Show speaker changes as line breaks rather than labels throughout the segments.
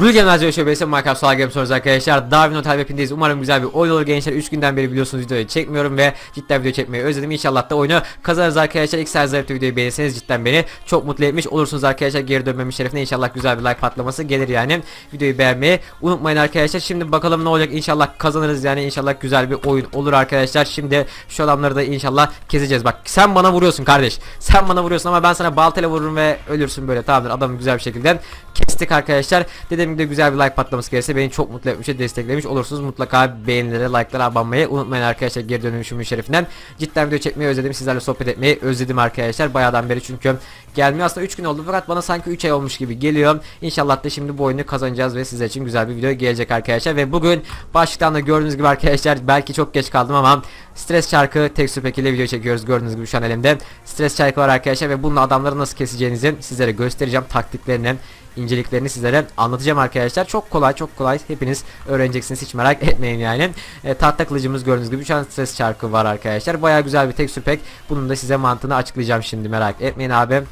Rul Genel Zero Şöbesi Minecraft Solar Game soruyoruz arkadaşlar. Darwin Hotel Map'indeyiz. Umarım güzel bir oyun olur gençler. 3 günden beri biliyorsunuz videoyu çekmiyorum ve cidden video çekmeyi özledim. İnşallah da oyunu kazanırız arkadaşlar. İlk sefer videoyu beğenirseniz cidden beni çok mutlu etmiş olursunuz arkadaşlar. Geri dönmemin şerefine inşallah güzel bir like patlaması gelir yani. Videoyu beğenmeyi unutmayın arkadaşlar. Şimdi bakalım ne olacak. İnşallah kazanırız yani. İnşallah güzel bir oyun olur arkadaşlar. Şimdi şu adamları da inşallah keseceğiz. Bak sen bana vuruyorsun kardeş. Sen bana vuruyorsun ama ben sana baltayla vururum ve ölürsün böyle. Tamamdır adamı güzel bir şekilde kestik arkadaşlar. Dediğim güzel bir like patlaması gelirse beni çok mutlu etmiş desteklemiş olursunuz. Mutlaka beğenilere, like'lara abanmayı unutmayın arkadaşlar. Geri dönüşümün şerefinden. Cidden video çekmeyi özledim. Sizlerle sohbet etmeyi özledim arkadaşlar. Bayağıdan beri çünkü gelmiyor. Aslında 3 gün oldu fakat bana sanki 3 ay olmuş gibi geliyor. İnşallah da şimdi bu oyunu kazanacağız ve sizler için güzel bir video gelecek arkadaşlar. Ve bugün başlıktan da gördüğünüz gibi arkadaşlar belki çok geç kaldım ama stres şarkı tekstür ile video çekiyoruz. Gördüğünüz gibi şu an elimde. Stres şarkı var arkadaşlar ve bununla adamları nasıl keseceğinizi sizlere göstereceğim. Taktiklerini inceliklerini sizlere anlatacağım arkadaşlar. Çok kolay çok kolay hepiniz öğreneceksiniz hiç merak etmeyin yani. E, tahta kılıcımız gördüğünüz gibi şu an stres çarkı var arkadaşlar. Baya güzel bir tekstür pack. Bunun da size mantığını açıklayacağım şimdi merak etmeyin abi.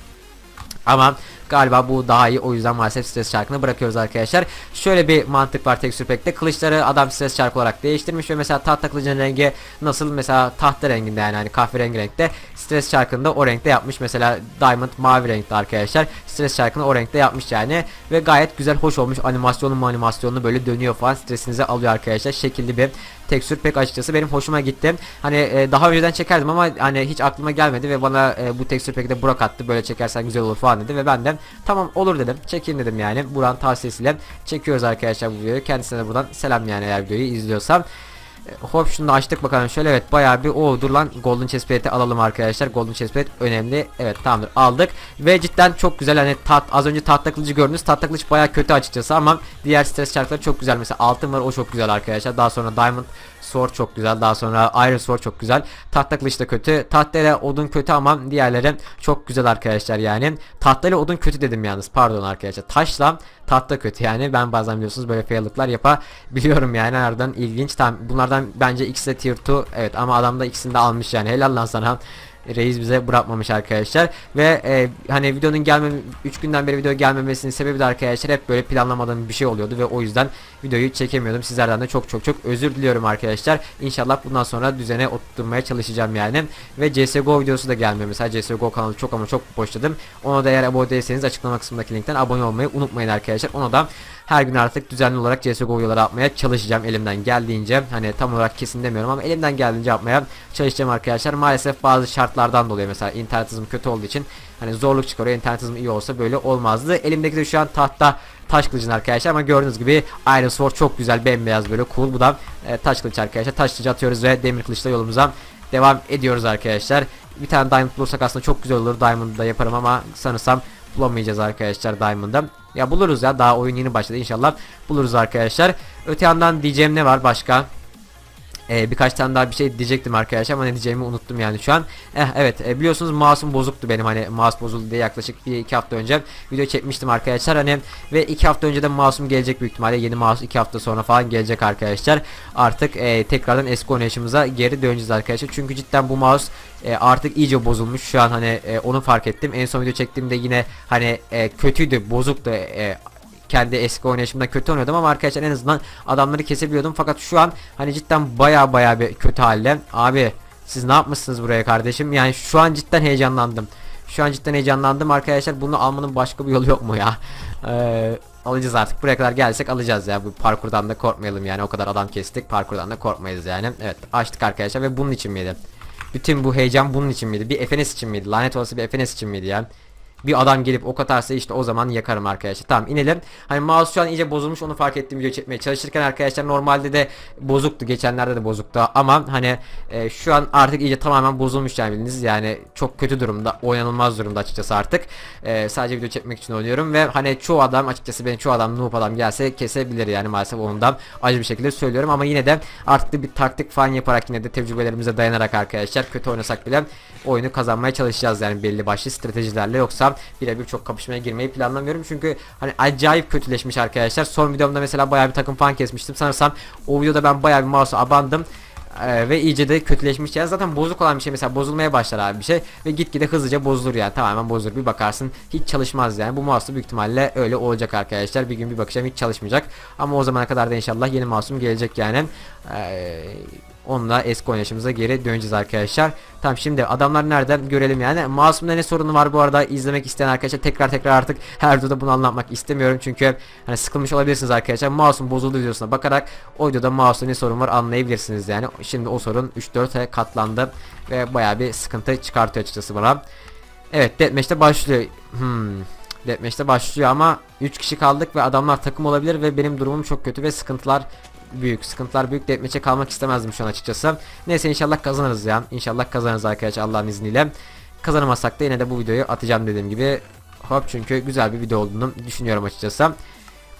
Ama galiba bu daha iyi o yüzden maalesef stres çarkını bırakıyoruz arkadaşlar. Şöyle bir mantık var tekstür pack'te. Kılıçları adam stres çarkı olarak değiştirmiş ve mesela tahta kılıcın rengi nasıl mesela tahta renginde yani hani kahverengi renkte stres çarkını da o renkte yapmış. Mesela diamond mavi renkte arkadaşlar. Stres çarkını o renkte yapmış yani ve gayet güzel hoş olmuş. Animasyonu animasyonu böyle dönüyor falan stresinizi alıyor arkadaşlar. Şekilli bir tekstür pek açıkçası benim hoşuma gitti. Hani e, daha önceden çekerdim ama hani hiç aklıma gelmedi ve bana e, bu tekstür peki de Burak attı. Böyle çekersen güzel olur falan dedi ve ben de tamam olur dedim. Çekeyim dedim yani. Buran tavsiyesiyle çekiyoruz arkadaşlar bu videoyu. Kendisine de buradan selam yani eğer videoyu izliyorsam. E, Hop şunu da açtık bakalım şöyle evet bayağı bir o dur lan golden chest plate'i alalım arkadaşlar golden chest plate önemli evet tamamdır aldık ve cidden çok güzel hani tat az önce tahta kılıcı gördünüz tahta kılıç bayağı kötü açıkçası ama diğer stres çarkları çok güzel mesela altın var o çok güzel arkadaşlar daha sonra diamond sword çok güzel. Daha sonra iron sword çok güzel. Tahta kılıç da kötü. Tahta ile odun kötü ama diğerleri çok güzel arkadaşlar yani. Tahta ile odun kötü dedim yalnız. Pardon arkadaşlar. Taşla tahta kötü. Yani ben bazen biliyorsunuz böyle fail'lıklar yapabiliyorum yani. Nereden? İlginç. Tam bunlardan bence ikisi de tier 2 evet ama adam da ikisini de almış yani. Helal lan sana Reis bize bırakmamış arkadaşlar ve e, hani videonun gelmem 3 günden beri video gelmemesinin sebebi de arkadaşlar hep böyle planlamadığım bir şey oluyordu ve o yüzden videoyu çekemiyordum. Sizlerden de çok çok çok özür diliyorum arkadaşlar. İnşallah bundan sonra düzene oturtmaya çalışacağım yani. Ve CSGO videosu da gelmiyor. Mesela CSGO kanalı çok ama çok boşladım. Ona da eğer abone değilseniz açıklama kısmındaki linkten abone olmayı unutmayın arkadaşlar. Ona da her gün artık düzenli olarak CSGO videoları yapmaya çalışacağım elimden geldiğince. Hani tam olarak kesin demiyorum ama elimden geldiğince yapmaya çalışacağım arkadaşlar. Maalesef bazı şartlardan dolayı mesela internet hızım kötü olduğu için hani zorluk çıkarıyor. İnternet hızım iyi olsa böyle olmazdı. Elimdeki de şu an tahta taş kılıcın arkadaşlar ama gördüğünüz gibi Iron Sword çok güzel bembeyaz böyle cool. Bu da e, taş kılıç arkadaşlar. Taş kılıcı atıyoruz ve demir kılıçla yolumuza devam ediyoruz arkadaşlar. Bir tane diamond bulursak aslında çok güzel olur. Diamond'ı da yaparım ama sanırsam bulamayacağız arkadaşlar Diamond'da. Ya buluruz ya daha oyun yeni başladı inşallah buluruz arkadaşlar. Öte yandan diyeceğim ne var başka? Ee, birkaç tane daha bir şey diyecektim arkadaşlar ama ne diyeceğimi unuttum yani şu an. Eh, evet e, biliyorsunuz mouse'um bozuktu benim hani mouse bozuldu diye yaklaşık bir iki hafta önce video çekmiştim arkadaşlar hani ve iki hafta önce de mouse'um gelecek büyük ihtimalle yeni mouse iki hafta sonra falan gelecek arkadaşlar. Artık e, tekrardan eski oynayışımıza geri döneceğiz arkadaşlar çünkü cidden bu mouse e, artık iyice bozulmuş şu an hani e, onu fark ettim en son video çektiğimde yine hani e, kötüydü bozuktu e, kendi eski oynayışımda kötü oynuyordum ama arkadaşlar en azından adamları kesebiliyordum. Fakat şu an hani cidden baya baya bir kötü halde. Abi siz ne yapmışsınız buraya kardeşim? Yani şu an cidden heyecanlandım. Şu an cidden heyecanlandım. Arkadaşlar bunu almanın başka bir yolu yok mu ya? Ee, alacağız artık. Buraya kadar gelsek alacağız ya. Bu parkurdan da korkmayalım yani. O kadar adam kestik parkurdan da korkmayız yani. Evet açtık arkadaşlar ve bunun için miydi? Bütün bu heyecan bunun için miydi? Bir FNS için miydi? Lanet olası bir FNS için miydi ya bir adam gelip ok atarsa işte o zaman yakarım arkadaşlar. Tamam inelim. Hani mouse şu an iyice bozulmuş onu fark ettim video çekmeye çalışırken arkadaşlar normalde de bozuktu. Geçenlerde de bozuktu ama hani e, şu an artık iyice tamamen bozulmuş yani bildiğiniz yani çok kötü durumda oynanılmaz durumda açıkçası artık. E, sadece video çekmek için oynuyorum ve hani çoğu adam açıkçası benim çoğu adam noob adam gelse kesebilir yani maalesef ondan acı bir şekilde söylüyorum ama yine de artık bir taktik falan yaparak yine de tecrübelerimize dayanarak arkadaşlar kötü oynasak bile oyunu kazanmaya çalışacağız yani belli başlı stratejilerle yoksa birebir çok kapışmaya girmeyi planlamıyorum. Çünkü hani acayip kötüleşmiş arkadaşlar. Son videomda mesela bayağı bir takım falan kesmiştim. Sanırsam o videoda ben bayağı bir mouse'a abandım. Ee, ve iyice de kötüleşmiş. Yani zaten bozuk olan bir şey mesela bozulmaya başlar abi bir şey ve gitgide hızlıca bozulur yani. Tamamen bozulur. Bir bakarsın hiç çalışmaz yani. Bu mouse büyük ihtimalle öyle olacak arkadaşlar. Bir gün bir bakacağım hiç çalışmayacak. Ama o zamana kadar da inşallah yeni mouse'um gelecek yani. Ee, onunla eski oynayışımıza geri döneceğiz arkadaşlar. Tamam şimdi adamlar nereden görelim yani? Mouse'umda ne sorunu var bu arada? İzlemek isteyen arkadaşlar tekrar tekrar artık her videoda bunu anlatmak istemiyorum. Çünkü hani sıkılmış olabilirsiniz arkadaşlar. Mouse'um bozuldu videosuna bakarak o videoda mouse'da ne sorun var anlayabilirsiniz yani. Şimdi o sorun 3-4'e katlandı ve baya bir sıkıntı çıkartıyor açıkçası bana. Evet deathmatch'te başlıyor. Hmm. Deathmatch'te başlıyor ama 3 kişi kaldık ve adamlar takım olabilir ve benim durumum çok kötü ve sıkıntılar büyük sıkıntılar büyük deathmatch'e kalmak istemezdim şu an açıkçası. Neyse inşallah kazanırız ya. İnşallah kazanırız arkadaşlar Allah'ın izniyle. Kazanamazsak da yine de bu videoyu atacağım dediğim gibi. Hop çünkü güzel bir video olduğunu düşünüyorum açıkçası.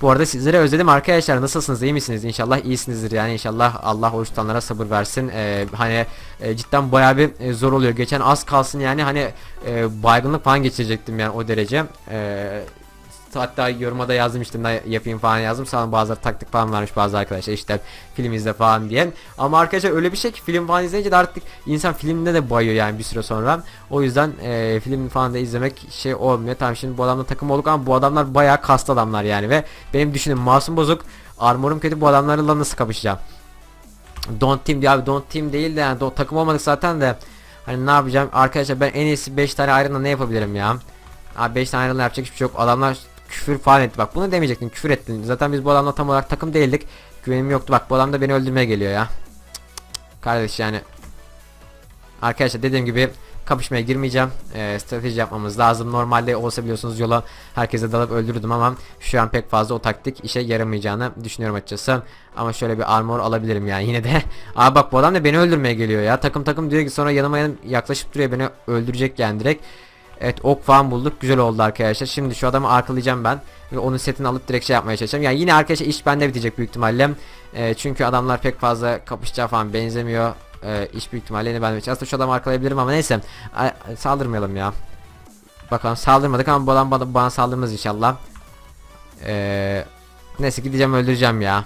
Bu arada sizleri özledim arkadaşlar. Nasılsınız iyi misiniz? İnşallah iyisinizdir yani. İnşallah Allah oruç tutanlara sabır versin. Ee, hani e, cidden baya bir e, zor oluyor. Geçen az kalsın yani hani e, baygınlık falan geçirecektim yani o derece. Ee, hatta yoruma da yazdım işte yapayım? falan yazdım. Sonra bazıları taktik falan vermiş bazı arkadaşlar. İşte film izle falan diye ama arkadaşlar öyle bir şey ki film falan izleyince de artık insan filmde de bayıyor yani bir süre sonra. O yüzden e, film falan da izlemek şey olmuyor. Tamam şimdi bu adamla takım olduk ama bu adamlar bayağı kaslı adamlar yani ve benim düşünün masum bozuk armorum kötü bu adamlarla nasıl kapışacağım? Don't team diyor abi don't team değil de yani takım olmadık zaten de. Hani ne yapacağım? Arkadaşlar ben en iyisi 5 tane ayrımla ne yapabilirim ya? Abi 5 tane ayrımla yapacak hiçbir şey yok. Adamlar küfür falan etti. Bak bunu demeyecektin küfür ettin zaten biz bu adamla tam olarak takım değildik. Güvenim yoktu. Bak bu adam da beni öldürmeye geliyor ya. Kardeş yani. Arkadaşlar dediğim gibi kapışmaya girmeyeceğim. Ee, strateji yapmamız lazım. Normalde olsa biliyorsunuz yola herkese dalıp öldürdüm ama şu an pek fazla o taktik işe yaramayacağını düşünüyorum açıkçası. Ama şöyle bir armor alabilirim yani yine de. Aa bak bu adam da beni öldürmeye geliyor ya. Takım takım diyor ki sonra yanıma yanım yaklaşıp duruyor beni öldürecek yani direkt Evet ok falan bulduk. Güzel oldu arkadaşlar. Şimdi şu adamı arkalayacağım ben. Ve onun setini alıp direkt şey yapmaya çalışacağım. Yani yine arkadaşlar iş bende bitecek büyük ihtimalle. Ee, çünkü adamlar pek fazla kapışacağı falan benzemiyor. Ee, iş büyük ihtimalle yine bende bitecek. Aslında şu adamı arkalayabilirim ama neyse. Ay, saldırmayalım ya. Bakalım saldırmadık ama bu adam bana, bana saldırmaz inşallah. Ee, neyse gideceğim öldüreceğim ya.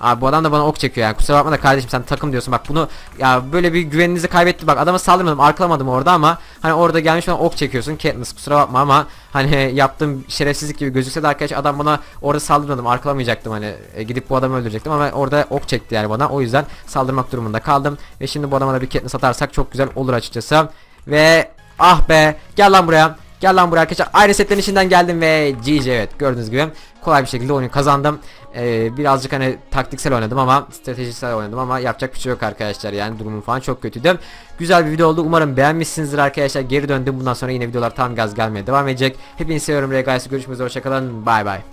Abi bu adam da bana ok çekiyor yani kusura bakma da kardeşim sen takım diyorsun. Bak bunu ya böyle bir güveninizi kaybetti. Bak adama saldırmadım arkalamadım orada ama hani orada gelmiş bana ok çekiyorsun Katniss kusura bakma ama hani yaptığım şerefsizlik gibi gözükse de arkadaş adam bana orada saldırmadım arkalamayacaktım hani. E, gidip bu adamı öldürecektim ama orada ok çekti yani bana. O yüzden saldırmak durumunda kaldım ve şimdi bu adama da bir Katniss atarsak çok güzel olur açıkçası. Ve ah be gel lan buraya. Gel lan buraya arkadaşlar. Aynı setlerin içinden geldim ve GG evet gördüğünüz gibi kolay bir şekilde oyunu kazandım. Ee, birazcık hani taktiksel oynadım ama stratejisel oynadım ama yapacak bir şey yok arkadaşlar yani durumum falan çok kötüydü. Güzel bir video oldu. Umarım beğenmişsinizdir arkadaşlar. Geri döndüm. Bundan sonra yine videolar tam gaz gelmeye devam edecek. Hepinizi seviyorum. Regaisi görüşmek üzere. Hoşçakalın. Bay bay.